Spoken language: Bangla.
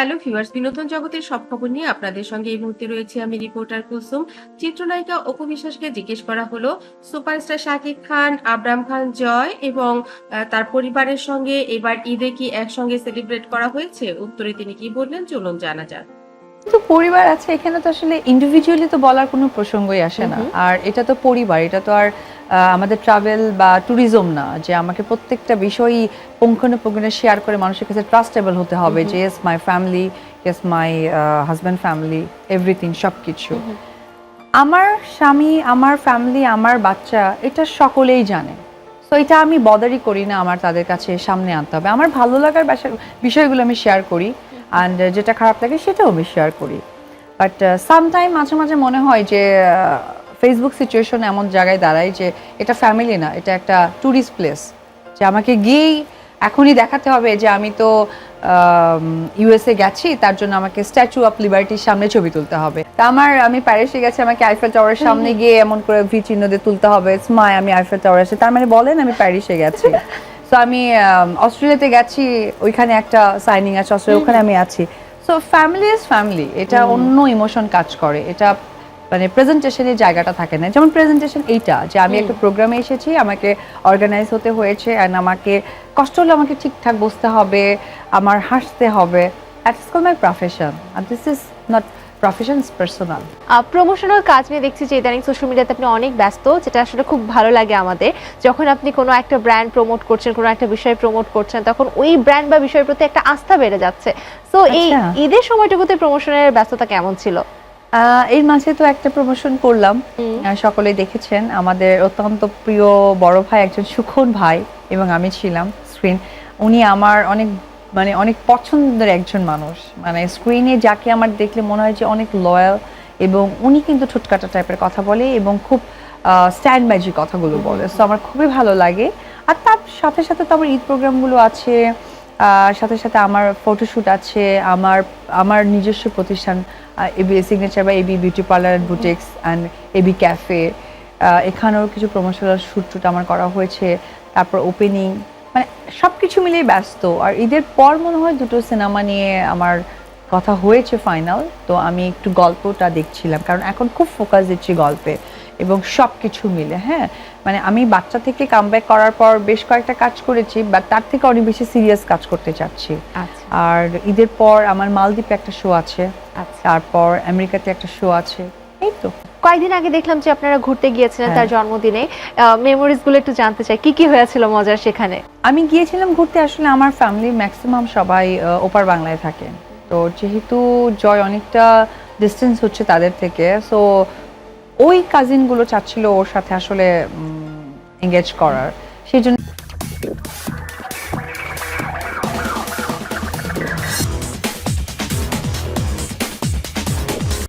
হ্যালো ভিউয়ার্স, বিনোদন জগতের সব খবর নিয়ে আপনাদের সঙ্গে এই মুহূর্তে রয়েছে আমি রিপোর্টার কুলসুম। চিত্রনায়িকা অপু বিশ্বাসকে জিজ্ঞেস করা হলো, সুপারস্টার শাকিব খান, আবরাম খান জয় এবং তার পরিবারের সঙ্গে এবার ঈদে কি একসঙ্গে সেলিব্রেট করা হয়েছে? উত্তরে তিনি কি বললেন, চলুন জানা যাক। তো পরিবার আছে এখানে তো আসলে ইন্ডিভিজুয়ালি তো বলার কোনো প্রসঙ্গই আসে না। আর এটা তো পরিবার এটা তো আর আমাদের ট্রাভেল বা ট্যুরিজম না যে আমাকে প্রত্যেকটা বিষয়ই পুঙ্খানুপুঙ্খানে শেয়ার করে মানুষের কাছে ট্রাস্টেবল হতে হবে যে yes my family yes my husband family everything সব কিছু আমার স্বামী আমার ফ্যামিলি আমার বাচ্চা এটা সকলেই জানে। তো এটা আমি বদারই করি না আমার তাদের কাছে সামনে আনতে হবে। আমার ভালো লাগার বিষয়গুলো আমি শেয়ার করি। অ্যান্ড যেটা খারাপ লাগে সেটাও আমি শেয়ার করি। বাট সামটাইম মাঝে মাঝে মনে হয় যে ফেসবুক সিচুয়েশন এমন জায়গায় দাঁড়ায় যে এটা ফ্যামিলি না এটা একটা ট্যুরিস্ট প্লেস যে আমাকে গিয়েই এখনই দেখাতে হবে যে আমি তো ইউএসএ গেছি তার জন্য আমাকে স্ট্যাচু অফ লিবার্টির সামনে ছবি তুলতে হবে। তা আমার আমি প্যারিসে গেছি আমাকে আইফেল টাওয়ারের সামনে গিয়ে এমন করে ভি চিহ্ন দিয়ে তুলতে হবে স্মাই আমি আইফেল টাওয়ার আছি তার মানে বলেন আমি প্যারিসে গেছি। সো আমি আম, অস্ট্রেলিয়াতে গেছি ওইখানে একটা সাইনিং আছে অস্ট্রেলিয়া ওখানে আমি আছি। সো ফ্যামিলি ইজ ফ্যামিলি এটা অন্য ইমোশন কাজ করে। এটা মানে প্রেজেন্টেশনের জায়গাটা থাকে না। যেমন প্রেজেন্টেশন এইটা যে আমি একটা প্রোগ্রামে এসেছি আমাকে অর্গানাইজ হতে হয়েছে অ্যান্ড আমাকে কষ্ট হলে আমাকে ঠিকঠাক বসতে হবে আমার হাসতে হবে। That's call my profession R this is not profession is personal promotional কাজ নিয়ে দেখছি যে ইদানিং সোশ্যাল মিডিয়াতে আপনি অনেক ব্যস্ত যেটা আসলে খুব ভালো লাগে আমাদের। যখন আপনি কোনো একটা ব্র্যান্ড প্রমোট করছেন কোনো একটা বিষয় প্রমোট করছেন তখন ওই ব্র্যান্ড বা বিষয়ের প্রতি একটা আস্থা বেড়ে যাচ্ছে। তো এই আচ্ছা। ঈদের সময়টুকুতে প্রমোশনের ব্যস্ততা কেমন ছিল? এর মাঝে তো একটা প্রমোশন করলাম। সকলেই দেখেছেন আমাদের অত্যন্ত প্রিয় বড় ভাই একজন সুখন ভাই এবং আমি ছিলাম স্ক্রিন উনি আমার অনেক মানে অনেক পছন্দের একজন মানুষ। মানে স্ক্রিনে যাকে আমার দেখলে মনে হয় যে অনেক লয়াল এবং উনি কিন্তু ঠোঁটকাটা টাইপের কথা বলে এবং খুব স্ট্যান্ড ম্যাজিক কথাগুলো বলে। সো আমার খুবই ভালো লাগে। আর তার সাথে সাথে তো আমার ঈদ প্রোগ্রামগুলো আছে সাথে সাথে আমার ফটোশ্যুট আছে, আমার আমার নিজস্ব প্রতিষ্ঠান এবি সিগনেচার বা AB beauty parlour and boutiques and AB cafe এখানেও কিছু প্রমোশনাল শ্যুট টুট আমার করা হয়েছে। তারপর ওপেনিং মানে সব কিছু মিলিয়ে ব্যস্ত। আর ঈদের পর মনে হয় দুটো সিনেমা নিয়ে আমার কথা হয়েছে ফাইনাল তো আমি একটু গল্পটা দেখছিলাম। কারণ এখন খুব ফোকাস দিচ্ছি গল্পে এবং সব কিছু মিলে হ্যাঁ? মানে আমি বাচ্চা থেকে কামব্যাক করার পর বেশ কয়েকটা কাজ করেছি বাট তার থেকে অনেক বেশি সিরিয়াস কাজ করতে চাচ্ছি। আচ্ছা। আর ঈদের পর আমার মালদ্বীপে একটা শো আছে আচ্ছা। তারপর আমেরিকাতে একটা শো আছে এই তো। কয়েকদিন আগে দেখলাম যে আপনারা ঘুরতে গিয়েছিলেন তার হ্যাঁ। জন্মদিনে। মেমোরিজগুলো একটু জানতে চাই কি কি হয়েছিল মজার সেখানে? আমি গিয়েছিলাম ঘুরতে আসলে আমার ফ্যামিলি ম্যাক্সিমাম সবাই ওপার বাংলায় থাকে। তো যেহেতু জয় অনেকটা ডিস্টেন্স হচ্ছে তাদের থেকে সো ওই কাজিনগুলো চাচ্ছিল ওর সাথে আসলে এঙ্গেজ করার। সেই জন্য